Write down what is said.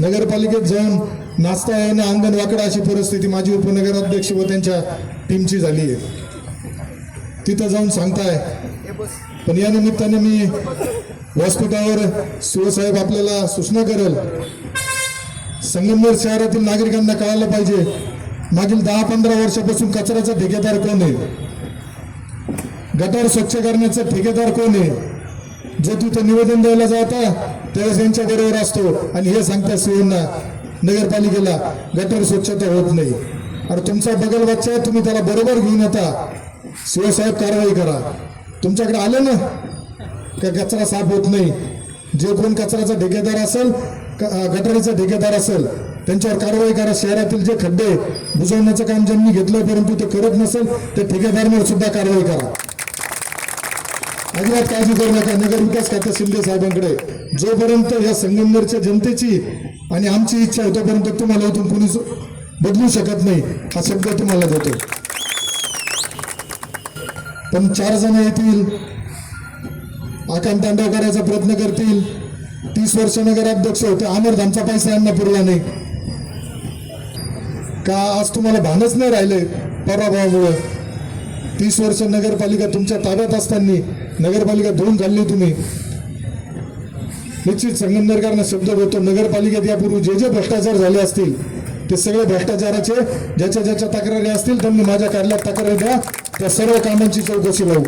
नगरपालिकेत जाऊन नाचता येणं अंगण वाकडा अशी परिस्थिती माझी उपनगराध्यक्ष व त्यांच्या टीमची झाली आहे. तिथं जाऊन सांगताय. पण या निमित्ताने मी व्यासपीठावर शिवसाहेब आपल्याला सूचना करेल. संगमनेर शहरातील नागरिकांना कळायला पाहिजे मागील दहा पंधरा वर्षापासून कचऱ्याचा ठेकेदार कोण आहे? गटार स्वच्छ करण्याचा ठेकेदार कोण आहे? जो तिथं निवेदन द्यायला जाता त्यावेळेस यांच्या बरोबर असतो. आणि हे सांगतात सीओंना नगरपालिकेला गटर स्वच्छता होत नाही. अरे तुमचा बगल बच्चा आहे तुम्ही त्याला बरोबर घेऊन येता. शिवसाहेब कारवाई करा. तुमच्याकडे आलं ना का कचरा साफ होत नाही? जे कोण कचऱ्याचा ठेकेदार असेल क- गटारीचा ठेकेदार असेल त्यांच्यावर कारवाई करा. शहरातील जे खड्डे बुजवण्याचं काम ज्यांनी घेतलं परंतु ते करत नसेल त्या ठेकेदारांवर सुद्धा कारवाई करा. अजिबात काळजी करू नका. नगर विकास खाते शिंदे साहेबांकडे. जोपर्यंत या संगमनेरच्या जनतेची आणि आमची इच्छा आहे तोपर्यंत तुम्हाला इथून कोणीच बदलू शकत नाही हा शब्द तुम्हाला देतो. पण चार जण येतील. आकांत तांडव करायचा प्रयत्न करतील. तीस वर्ष नगराध्यक्ष होते. अमरधामचा पैसा यांना पुरला नाही. का आज तुम्हाला भानच नाही राहिले? पराभवामुळे. तीस वर्ष नगरपालिका तुमच्या ताब्यात असताना नगरपालिका दोन झाली तुम्ही. निश्चित संगमनेरकरांना शब्द बोलतो नगरपालिकेत यापूर्वी जे जे भ्रष्टाचार झाले असतील ते सगळे भ्रष्टाचाराचे ज्याच्या ज्याच्या तक्रारी असतील त्यांनी माझ्या कार्यालयात तक्रारी द्या. त्या सर्व कामांची चौकशी लावू